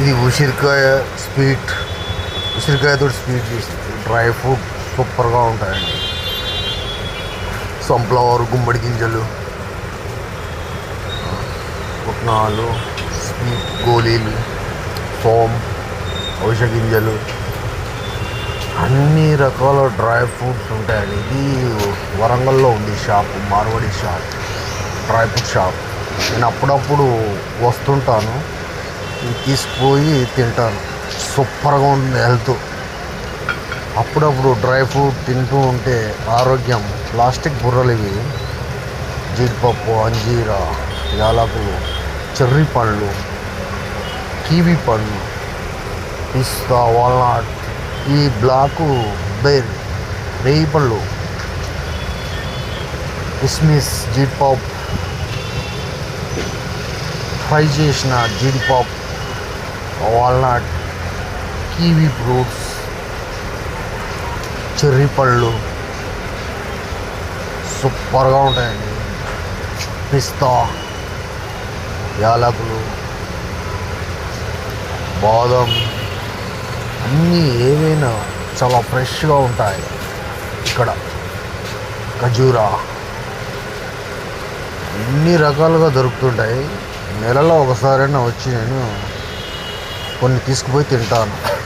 ఇది ఉసిరికాయ స్వీట్. ఉసిరికాయతో స్వీట్ చేసి డ్రై ఫ్రూట్ సూపర్గా ఉంటాయండి. సన్ఫ్లవర్ గుమ్మడి గింజలు పుట్నాలు స్వీట్ గోళీలు ఫోమ్ ఔష గింజలు. అన్ని రకాల డ్రై ఫ్రూట్స్ ఉంటాయండి. ఇది వరంగల్లో ఉంది shop Marwari shop dry fruit shop. నేను అప్పుడప్పుడు వస్తుంటాను. తీసుకుపోయి తింటాను. సూపర్గా ఉంటుంది హెల్త్. అప్పుడప్పుడు డ్రై ఫ్రూట్ తింటూ ఉంటే ఆరోగ్యం. ప్లాస్టిక్ బుర్రలు ఇవి. జీడిపప్పు అంజీరా యాలకులు చెర్రీ పండ్లు కివీ పండ్లు పిస్తా వాల్నట్ ఈ బ్లాకు బెర్ రేయి పళ్ళు కిస్మిస్ జీడిపాప్ ఫ్రై చేసిన జీడిపాప్ వాల్నట్ కివీ ఫ్రూట్స్ చెర్రీ పళ్ళు సూపర్గా ఉంటాయండి. పిస్తా యాలకులు బాదం అన్నీ ఏవైనా చాలా ఫ్రెష్గా ఉంటాయి ఇక్కడ. ఖజూరా. అన్ని రకాలుగా దొరుకుతుంటాయి. నెలలో ఒకసారైనా వచ్చి నేను కొన్ని తీసుకుపోయి తింటాను.